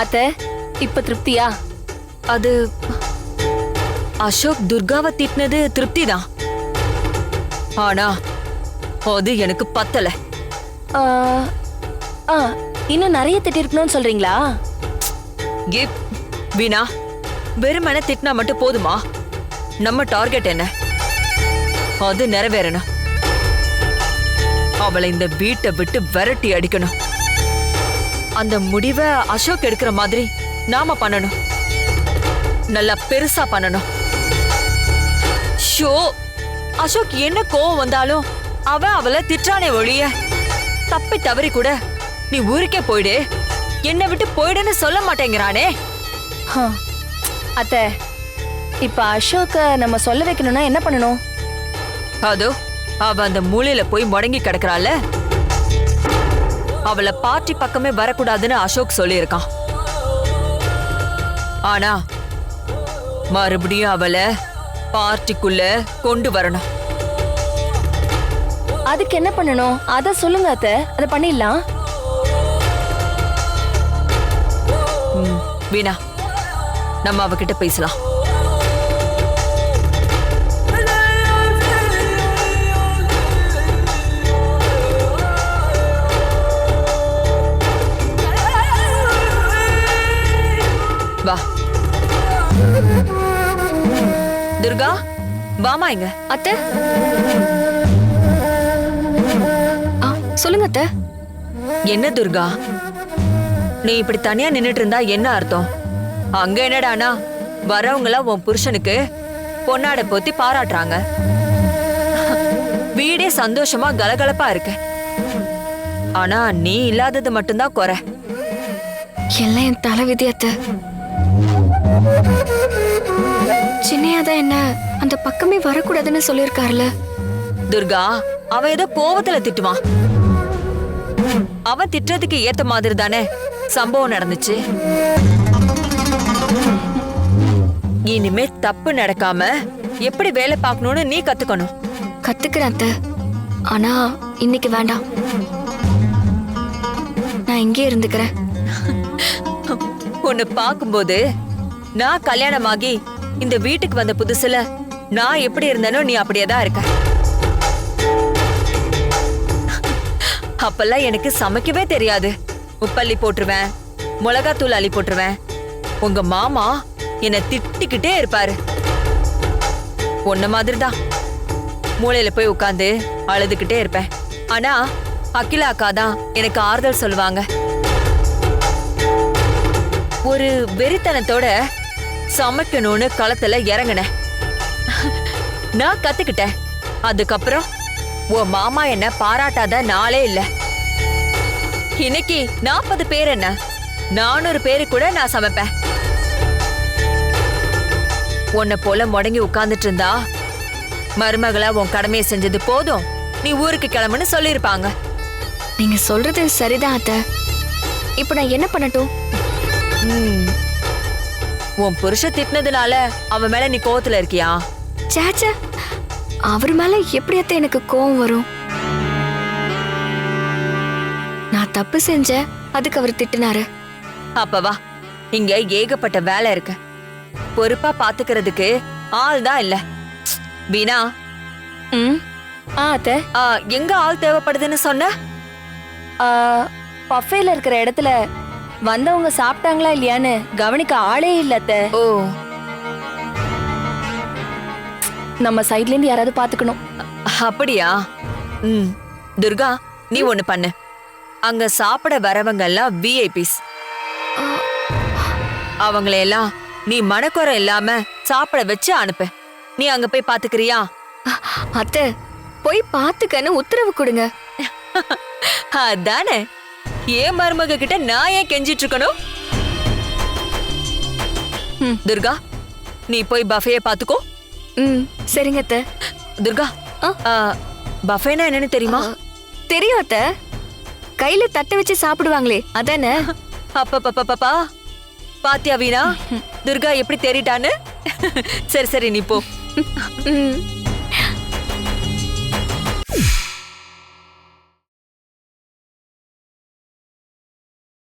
அத்த இப்ப திருப்தியா? அது அசோக் துர்காவை திட்டினது திருப்தி தான் ஆனா அது எனக்கு பத்தல. இன்னும் நிறைய திட்டிருக்கணும்னு சொல்றீங்களா? கிப் வீணா வெறுமனே திட்டினா மட்டும் போதுமா? நம்ம டார்கெட் என்ன? அது நிறைவேறணும். அவளை இந்த வீட்டை விட்டு விரட்டி அடிக்கணும். அந்த முடிவை அசோக் எடுக்கிற மாதிரி நாம பண்ணணும். நல்லா பெருசா பண்ணணும். ஷோ அசோக் என்ன கோவம் வந்தாலும் அவன் அவளை திட்டானே ஒழிய தப்பி தவறி கூட நீ ஊருக்கே போயிடு. என்னை விட்டு போயிடுன்னு சொல்ல மாட்டேங்கிறானே. அத்த இப்ப அசோக்க நம்ம சொல்ல வைக்கணும்னா என்ன பண்ணணும்? அதோ அவ அந்த மூலையில போய் முடங்கி கிடக்குறாள். அவளை பார்ட்டி பக்கமே வரக்கூடாதுன்னு அசோக் சொல்லியிருக்கான். ஆனா மறுபடியும் அவளை பார்ட்டிக்குள்ள கொண்டு வரணும். அதுக்கு என்ன பண்ணணும்? அத சொல்லுங்க அத்த. அத பண்ணிடலாம். வீணா. நம்ம அவகிட்ட பேசலாம். வா. துர்கா வாமா இங்க. அத்த. ஆ சொல்லுங்க அத்த. என்ன துர்கா? நீ இப்படி தனியா நின்னுட்டு இருந்தா என்ன அர்த்தம்? அங்க என்னடானா வரவங்கள உன் புருஷனுக்கு பொன்னாட போத்தி பாராட்டுறாங்க. வீடே சந்தோஷமா கலகலப்பா இருக்கு. ஆனா நீ இல்லாதது மட்டும்தான் குறை. எல்லாம் என் தலைவிதி அத்தை. சின்னையா தான் என்ன அந்த பக்கமே வரக்கூடாதுன்னு சொல்லியிருக்காருல துர்கா அவன் ஏதோ கோவத்துல திட்டுவான் அவன் திட்டுறதுக்கு ஏத்த மாதிரி தானே சம்பவம் நடந்துச்சு. இனிமே தப்பு நடக்காம எப்படி வேலை பார்க்கணும்னு நீ கத்துக்கணும். கத்துக்கிறேன் அத்தை. ஆனா இன்னைக்கு வேண்டாம். நான் இங்கே இருந்துக்கிறேன். உன்னை பார்க்கும்போது நான் கல்யாணமாகி இந்த வீட்டுக்கு வந்த புதுசுல நான் எப்படி இருந்தேனோ நீ அப்படியே தான் இருக்க. அப்பெல்லாம் எனக்கு சமைக்கவே தெரியாது. உப்பள்ளி போட்டுருவேன் மிளகாத்தூள் அள்ளி போட்டுருவேன். உங்க மாமா என்னை திட்டிக்கிட்டே இருப்பாரு. உன்ன மாதிரி தான் மூளையில போய் உட்காந்து அழுதுகிட்டே இருப்பேன். ஆனா அகிலா அக்கா தான் எனக்கு ஆறுதல் சொல்லுவாங்க. ஒரு வெறித்தனத்தோட சமைக்கணும்னு களத்துல இறங்கினேன் நான் கத்துக்கிட்டேன். அதுக்கப்புறம் உன் மாமா என்ன பாராட்டாத நாளே இல்ல. இன்னைக்கு நாற்பது பேர் என்ன? நானூறு பேரு கூட நான் சமைப்பேன். உன்னை போல முடங்கி உட்கார்ந்துட்டு இருந்தா மருமகளா உன் கடமையை செஞ்சது போதும். நீ ஊருக்கு கிளம்புன்னு சொல்லியிருப்பாங்க. நீங்க சொல்றது சரிதான் அத்தை. இப்போ நான் என்ன பண்ணட்டும். உன் புருஷ திட்டினதுனால அவன் மேல நீ கோவத்துல இருக்கியா? சேச்சே அவர் மேல எப்படி அத்தை எனக்கு கோவம் வரும்? நான் தப்பு செஞ்சேன் அதுக்கு அவர் திட்டினாரு. அப்ப வா இங்க ஏகப்பட்ட வேலை இருக்கு. பொறுப்பா பாத்துக்கிறதுக்கு ஆள் தான் இல்ல. வீணா? ம் ஆ அத்த. ஆ, எங்க ஆள் தேவைப்படுதுன்னு சொன்ன? பஃபேல இருக்கிற இடத்துல வந்தவங்க சாப்பிட்டாங்களா இல்லையான்னு கவனிக்க ஆளே இல்ல அத்த. ஓ. நம்ம சைட்ல இருந்து யாராவது பாத்துக்கணும் அப்படியா? ம். துர்கா நீ ஒண்ணு பண்ணு. அங்க சாப்பிட வரவங்க எல்லாம் விஐபிஸ் அவங்களையெல்லாம் நீ மனக்குறை இல்லாம சாப்பிட வச்சு அனுப்பு. நீ அங்க போய் பாத்துக்கிறியா அத்தை போய் பாத்துக்கன்னு உத்தரவு கொடுங்க. அதானே. ஏன் மருமக கிட்ட நான் ஏன் கெஞ்சிட்டு இருக்கணும்? துர்கா நீ போய் பஃபேய பாத்துக்கோ ம் சரிங்க அத்தை. துர்கா ஆ? பஃபேனா என்னன்னு தெரியுமா? தெரியும் அத்தை. கையில தட்டை வச்சு சாப்பிடுவாங்களே அதானே? அப்பப்பப்பப்பா பாத்தியா வீணா? துர்கா எப்படி தேறிட்டான்னு? சரி சரி நீ போ.